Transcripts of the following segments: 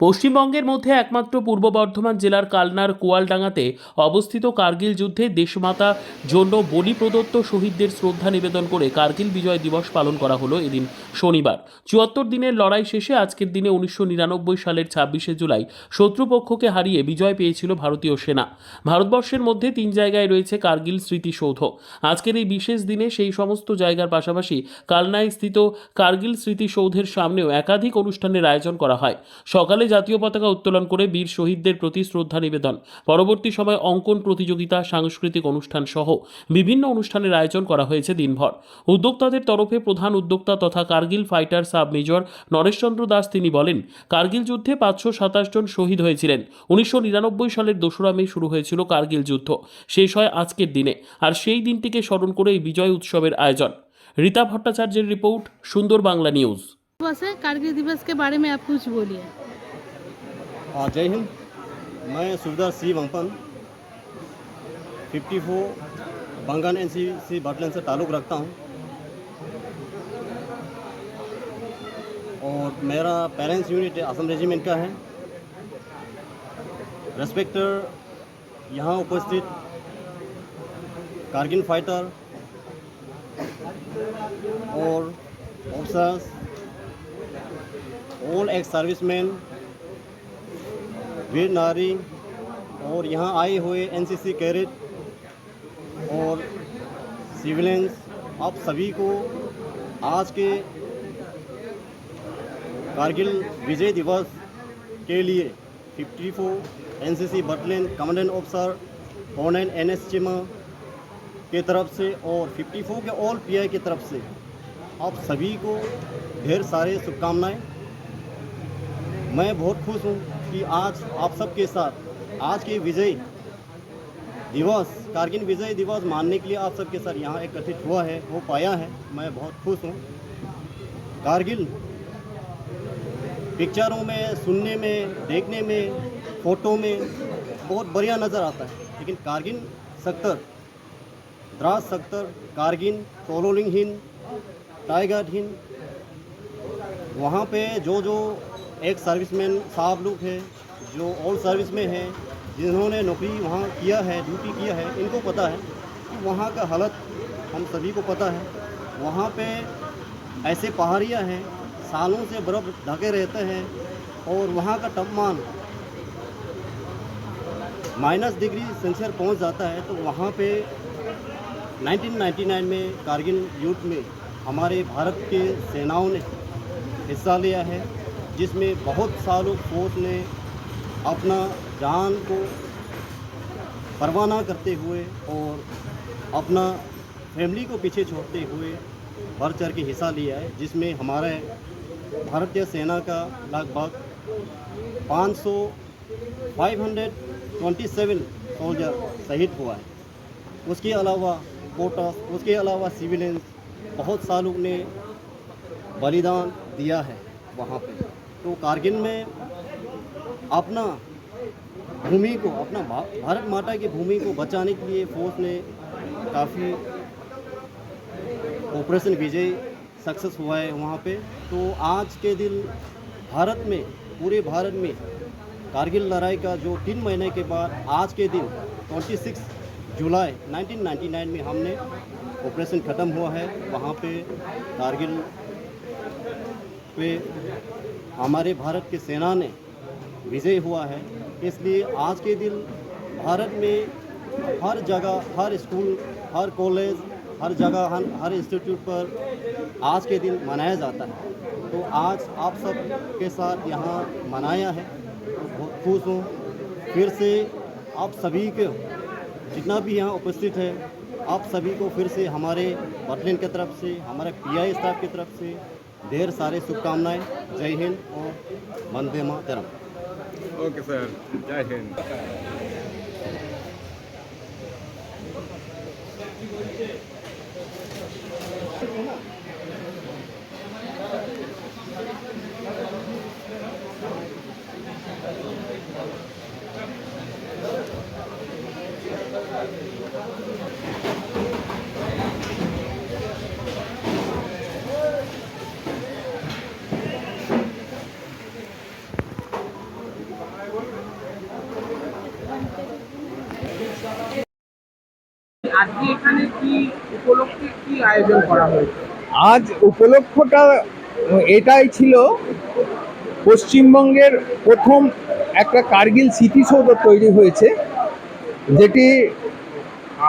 পশ্চিমবঙ্গের মধ্যে একমাত্র পূর্ব বর্ধমান জেলার কালনার কোয়ালডাঙ্গাতে অবস্থিত কার্গিল যুদ্ধে দেশমাতা জন্য বলি প্রদত্ত শহীদদের শ্রদ্ধা নিবেদন করে কার্গিল বিজয় দিবস পালন করা হলো এদিন শনিবার। চুয়াত্তর দিনের লড়াই শেষে আজকের দিনে উনিশশো নিরানব্বই সালের ছাব্বিশে জুলাই শত্রুপক্ষকে হারিয়ে বিজয় পেয়েছিল ভারতীয় সেনা। ভারতবর্ষের মধ্যে তিন জায়গায় রয়েছে কার্গিল স্মৃতিসৌধ। আজকের এই বিশেষ দিনে সেই সমস্ত জায়গার পাশাপাশি কালনায় স্থিত কার্গিল স্মৃতিসৌধের সামনেও একাধিক অনুষ্ঠানের আয়োজন করা হয়। সকালে জাতীয় পতাকা উত্তোলন করে বীর শহীদদের প্রতি শ্রদ্ধা নিবেদন। পরবর্তী সময় অঙ্কন প্রতিযোগিতা, সাংস্কৃতিক অনুষ্ঠান সহ বিভিন্ন অনুষ্ঠানের আয়োজন করা হয়েছে দিনভর। উদ্যোক্তাদের তরফে প্রধান উদ্যোক্তা তথা Kargil fighter sub major Nareshchandra Das তিনি বলেন, কার্গিল যুদ্ধে পাঁচশো সাতাশ জন শহীদ হয়েছিলেন। উনিশশো নিরানব্বই সালের দোসরা মে শুরু হয়েছিল কার্গিল যুদ্ধ। শেষ হয় আজকের দিনে। আর সেই দিনটিকে স্মরণ করে এই বিজয় উৎসবের আয়োজন। রীতা ভট্টাচার্যের রিপোর্ট, সুন্দর বাংলা নিউজ। কার্গিল দিবসকে বারে মে আপ কুছ বলিয়ে। हाँ जय हिंद। मैं सुबेदार सी वंपन 54 four Bengal N C C battalion से ताल्लुक़ रखता हूँ। और मेरा पेरेंट्स यूनिट असम रेजिमेंट का है। रेस्पेक्टर यहाँ उपस्थित कारगिल फाइटर और ऑफिसर्स ऑल एक्स सर्विसमैन वीर नारी और यहाँ आए हुए एनसीसी कैडेट और सिविलियंस, आप सभी को आज के कारगिल विजय दिवस के लिए 54 NCC battalion commandant officer colonel N S Cheema के तरफ़ से और 54 के ऑल पीआई की तरफ़ से आप सभी को ढेर सारे शुभकामनाएँ। मैं बहुत खुश हूँ कि आज आप सबके साथ आज के विजय दिवस, कारगिल विजय दिवस मानने के लिए आप सबके साथ यहाँ एकत्रित हुआ है, हो पाया है। मैं बहुत खुश हूँ। कारगिल पिक्चरों में, सुनने में, देखने में, फ़ोटो में बहुत बढ़िया नज़र आता है। लेकिन कारगिल सेक्टर, द्रास सेक्टर, कारगिल कोलोलिंग हिंद, टाइगर हिंद, वहाँ पे जो जो एक सर्विसमैन साहब लोग हैं, जो ऑल सर्विस में हैं, जिन्होंने नौकरी वहाँ किया है ड्यूटी किया है, इनको पता है कि वहाँ का हालत हम सभी को पता है। वहाँ पे ऐसे पहाड़ियाँ हैं, सालों से बर्फ़ ढके रहते हैं और वहाँ का तापमान माइनस डिग्री सेंसियर पहुँच जाता है तो वहाँ पे 1999 में कारगिल युद्ध में हमारे भारत के सेनाओं ने हिस्सा लिया है। जिसमें बहुत सालों फोर्स ने अपना जान को परवाना करते हुए और अपना फैमिली को पीछे छोड़ते हुए बढ़ चढ़ के हिस्सा लिया है, जिसमें हमारे भारतीय सेना का लगभग 500 527 सोल्जर शहीद हुआ है। उसके अलावा कोटा उसके अलावा सिविलियंस बहुत सालों ने बलिदान दिया है वहाँ पे। तो कारगिल में अपना भूमि को, अपना भारत माता की भूमि को बचाने के लिए फोर्स ने काफ़ी ऑपरेशन विजय सक्सेस हुआ है वहाँ पे। तो आज के दिन भारत में, पूरे भारत में कारगिल लड़ाई का जो तीन महीने के बाद आज के दिन 26 जुलाई 1999 में हमने ऑपरेशन ख़त्म हुआ है। वहाँ पे कारगिल पे हमारे भारत की सेना ने विजय हुआ है। इसलिए आज के दिन भारत में हर जगह, हर स्कूल, हर कॉलेज, हर जगह, हर हर इंस्टीट्यूट पर आज के दिन मनाया जाता है। तो आज आप सब के साथ यहाँ मनाया है। बहुत खुश हूँ। फिर से आप सभी के जितना भी यहाँ उपस्थित है, आप सभी को फिर से हमारे बटलिन की तरफ़ से, हमारे पीआई स्टाफ की तरफ़ से ढेर सारी शुभकामनाएँ। जय हिंद और वंदे मातरम। ओके सर जय हिंद Thank you. আজ উপলক্ষটা, এটাই ছিল পশ্চিমবঙ্গের প্রথম একটা কার্গিল স্মৃতিসৌধ তৈরি হয়েছে, যেটি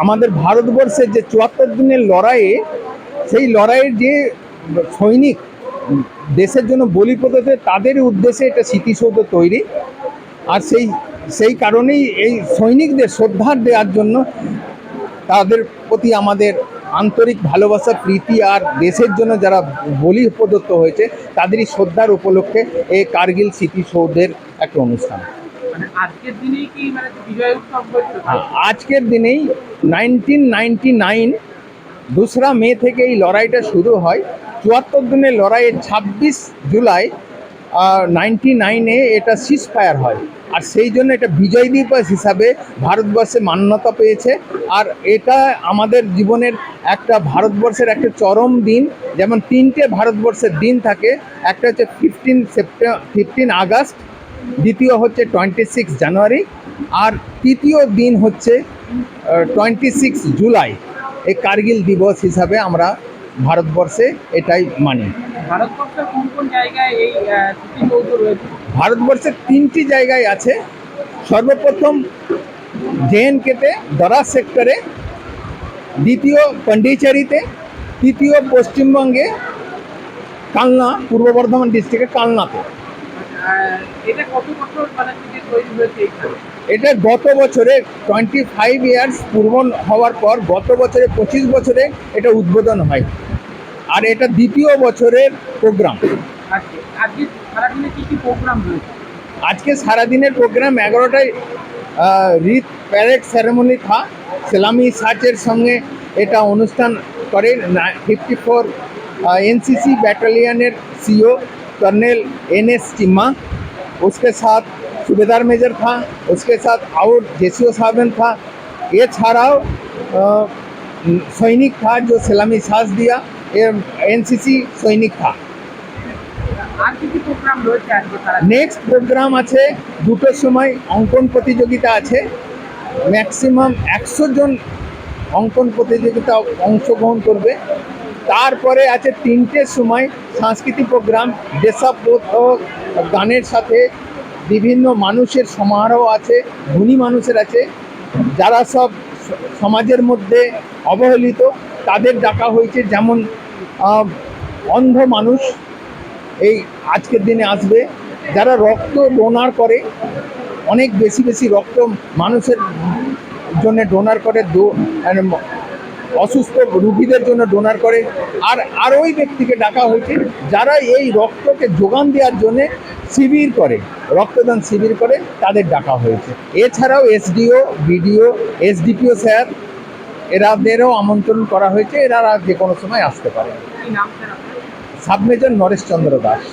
আমাদের ভারতবর্ষের যে চুয়াত্তর দিনের লড়াইয়ে, সেই লড়াইয়ের যে সৈনিক দেশের জন্য বলি প্রদত্ত, তাদের উদ্দেশ্যে এটা স্মৃতিসৌধ তৈরি। আর সেই সেই কারণেই এই সৈনিকদের শ্রদ্ধা দেওয়ার জন্য তাদের প্রতি আমাদের আন্তরিক ভালোবাসা প্রীতি আর দেশের জন্য যারা বলি প্রদত্ত হয়েছে তাদেরই শ্রদ্ধার উপলক্ষে এই কার্গিল স্মৃতিসৌধের একটা অনুষ্ঠান। মানে আজকের দিনেই আজকের নাইনটিন নাইনটি নাইন দোসরা মে থেকে এই লড়াইটা শুরু হয়। চুয়াত্তর দিনের লড়াইয়ের ছাব্বিশ জুলাই নাইনটি নাইনে এটা সিজ ফায়ার হয়। আর সেই জন্য এটা বিজয় দিবস হিসাবে ভারতবর্ষে মান্যতা পেয়েছে। আর এটা আমাদের জীবনের একটা ভারতবর্ষের একটা চরম দিন। যেমন তিনটে ভারতবর্ষের দিন থাকে। একটা হচ্ছে ফিফটিন সেপ্টেম্বর ফিফটিন আগস্ট দ্বিতীয় হচ্ছে টোয়েন্টি সিক্স জানুয়ারি আর তৃতীয় দিন হচ্ছে টোয়েন্টি সিক্স জুলাই এই কার্গিল দিবস হিসাবে আমরা ভারতবর্ষে এটাই মানি। ভারতবর্ষের কোন কোন জায়গায় এই ভারতবর্ষের তিনটি জায়গায় আছে। সর্বপ্রথম জেএনকেতে দরাজ সেক্টরে দ্বিতীয় পন্ডিচেরিতে তৃতীয় পশ্চিমবঙ্গে কালনা পূর্ব বর্ধমান ডিস্ট্রিক্টের কালনাতে। এটা মানে এটা গত বছরে টোয়েন্টি ফাইভ ইয়ার্স পূর্ণ হওয়ার পর গত বছরে পঁচিশ বছরে এটা উদ্বোধন হয়। আর এটা দ্বিতীয় বছরের প্রোগ্রাম সারাদিনে কি কি প্রোগ্রাম রয়েছে আজকে সারাদিনের প্রোগ্রাম এগারোটায় রিত প্যারেড সেরেমনি থা সেলামি সার্চের সঙ্গে এটা অনুষ্ঠান করে fifty four NCC battalion CO colonel N S Cheema उसके साथ सूबेदार मेजर था उसके साथ आउट जेसीओ साहबन था ये ছাড়াও আহ, সৈনিক था जो सलामी साज दिया एनसीसी सैनिक था নেক্সট প্রোগ্রাম আছে, দুটোর সময় অঙ্কন প্রতিযোগিতা আছে। ম্যাক্সিমাম একশো জন অঙ্কন প্রতিযোগিতা অংশগ্রহণ করবে। তারপরে আছে তিনটের সময় সাংস্কৃতিক প্রোগ্রাম দেশাবোধক গানের সাথে বিভিন্ন মানুষের সমারোহ আছে, ধনী মানুষের আছে। যারা সব সমাজের মধ্যে অবহেলিত, তাদের ডাকা হয়েছে যেমন অন্ধ মানুষ এই আজকের দিনে আসবে। যারা রক্ত ডোনার করে, অনেক বেশি বেশি রক্ত মানুষের জন্য ডোনার করে মানে অসুস্থ রুগীদের জন্য ডোনার করে। আর আর ওই ব্যক্তিকে ডাকা হয়েছে, যারা এই রক্তকে যোগান দেওয়ার জন্য শিবির করে, রক্তদান শিবির করে, তাদের ডাকা হয়েছে। এছাড়াও এসডিও, বিডিও, এসডিপিও স্যার, এরাদেরও আমন্ত্রণ করা হয়েছে, এরা যে কোনো সময় আসতে পারে। কি নরেশ? সাবমেজর নরেশচন্দ্র দাস